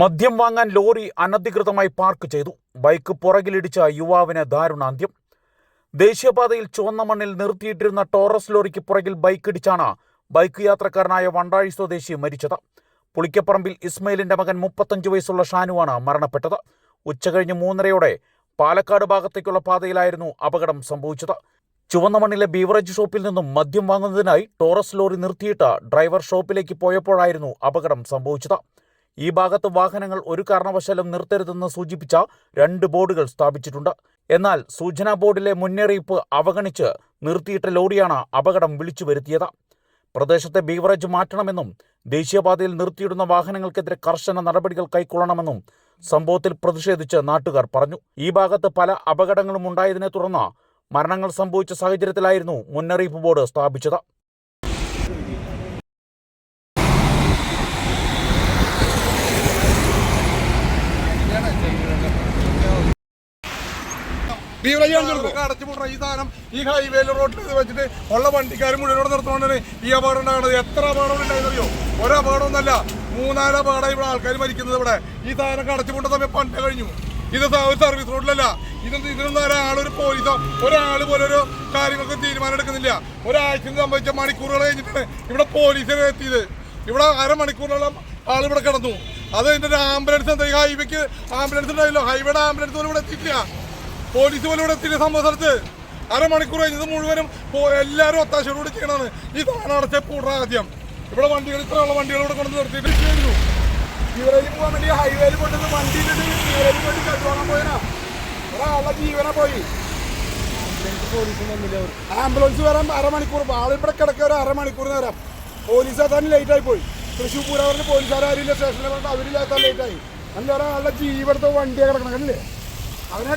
മദ്യം വാങ്ങാൻ ലോറി അനധികൃതമായി പാർക്ക് ചെയ്തു. ബൈക്ക് പുറകിലിടിച്ച യുവാവിന് ദാരുണാന്ത്യം. ദേശീയപാതയിൽ ചുവന്ന മണ്ണിൽ നിർത്തിയിട്ടിരുന്ന ടോറസ് ലോറിക്ക് പുറകിൽ ബൈക്കിടിച്ചാണ് ബൈക്ക് യാത്രക്കാരനായ വണ്ടാഴി സ്വദേശി മരിച്ചത്. പുളിക്കപ്പറമ്പിൽ ഇസ്മയിലിന്റെ മകൻ മുപ്പത്തഞ്ച് വയസ്സുള്ള ഷാനുവാണ് മരണപ്പെട്ടത്. ഉച്ചകഴിഞ്ഞ് മൂന്നരയോടെ പാലക്കാട് ഭാഗത്തേക്കുള്ള പാതയിലായിരുന്നു അപകടം സംഭവിച്ചത്. ചുവന്ന മണ്ണിലെ ബീവറേജ് ഷോപ്പിൽ നിന്നും മദ്യം വാങ്ങുന്നതിനായി ടോറസ് ലോറി നിർത്തിയിട്ട് ഡ്രൈവർ ഷോപ്പിലേക്ക് പോയപ്പോഴായിരുന്നു അപകടം സംഭവിച്ചത്. ഈ ഭാഗത്ത് വാഹനങ്ങൾ ഒരു കാരണവശാലും നിർത്തരുതെന്ന് സൂചിപ്പിച്ച രണ്ട് ബോർഡുകൾ സ്ഥാപിച്ചിട്ടുണ്ട്. എന്നാൽ സൂചനാ ബോർഡിലെ മുന്നറിയിപ്പ് അവഗണിച്ച് നിർത്തിയിട്ട ലോറിയാണ് അപകടം വിളിച്ചു വരുത്തിയത്. പ്രദേശത്തെ ബീവറേജ് മാറ്റണമെന്നും ദേശീയപാതയിൽ നിർത്തിയിടുന്ന വാഹനങ്ങൾക്കെതിരെ കർശന നടപടികൾ കൈക്കൊള്ളണമെന്നും സംഭവത്തിൽ പ്രതിഷേധിച്ച് നാട്ടുകാർ പറഞ്ഞു. ഈ ഭാഗത്ത് പല അപകടങ്ങളും ഉണ്ടായതിനെ തുടർന്ന് മരണങ്ങൾ സംഭവിച്ച സാഹചര്യത്തിലായിരുന്നു മുന്നറിയിപ്പ് ബോർഡ് സ്ഥാപിച്ചത്. ഇതൊക്കെ ഈ സാധനം ഈ ഹൈവേയിൽ റോഡിൽ വെച്ചിട്ട് ഉള്ള വണ്ടിക്കാർ മുഴുവനോട് നിർത്തുകൊണ്ടാണ് ഈ അപകടം ഉണ്ടാകുന്നത് എത്ര അപകടം ഒരു അപകടമൊന്നല്ല മൂന്നാൽ അപകടം ഇവിടെ ആൾക്കാർ മരിക്കുന്നത് ഇവിടെ. ഈ സാധനം അടച്ചു പൂട്ട സമയം പണ്ട് കഴിഞ്ഞു. ഇത് ഒരു സർവീസ് റോഡിലല്ല ഇത് ഇതിനൊന്നും ഒരാളൊരു പോലീസോ ഒരാൾ പോലൊരു ഒരു കാര്യങ്ങൾക്ക് തീരുമാനം എടുക്കുന്നില്ല. ഒരാഴ്ച സംഭവിച്ച മണിക്കൂറുകൾ കഴിഞ്ഞിട്ടാണ് ഇവിടെ പോലീസിനെ എത്തിയത്. ഇവിടെ അരമണിക്കൂറോളം ആൾ ഇവിടെ കിടന്നു. അത് ഒരു ആംബുലൻസ് എന്താ? ഹൈവേക്ക് ആംബുലൻസ് ഉണ്ടായില്ലോ. ഹൈവേയുടെ ആംബുലൻസ് പോലും ഇവിടെ എത്തിയിട്ടില്ല. പോലീസ് പോലും ഇവിടെ എത്തിയില്ല സംഭവ സ്ഥലത്ത്? അരമണിക്കൂർ കഴിഞ്ഞത് മുഴുവനും എല്ലാവരും ഒത്താശയോടുകൂടി ചെയ്യണമെന്ന് ഈ സാധനം അടച്ച പൂട ആദ്യം. ഇവിടെ വണ്ടികൾ ഇത്രയുള്ള വണ്ടികൾ ഇവിടെ കൊണ്ട് നിർത്തിയിട്ട് ചെയ്യുന്നു ഇവരെയും പോകാൻ വേണ്ടി ഹൈവേയിൽ കൊണ്ടുവന്ന് വണ്ടിയിലിട്ട് ബീവറേജിൽ വേണ്ടി കണ്ടുപോകാൻ പോയനാ ഒരാളുടെ ജീവനെ പോയി. ആംബുലൻസ് വരാൻ അരമണിക്കൂർ. ആളിവിടെ കിടക്കുക ഒരു അരമണിക്കൂർ നേരം. പോലീസ് എത്താൻ ലേറ്റ് ആയി പോയി. തൃശ്ശൂർ പൂരാവറിന് പോലീസുകാരും സ്റ്റേഷനിൽ പറഞ്ഞിട്ട് അവരില്ലാത്ത ലേറ്റായി അല്ല ഒരാളുടെ ജീവനത്തെ വണ്ടിയെ കിടക്കണം അല്ലേ അവനെ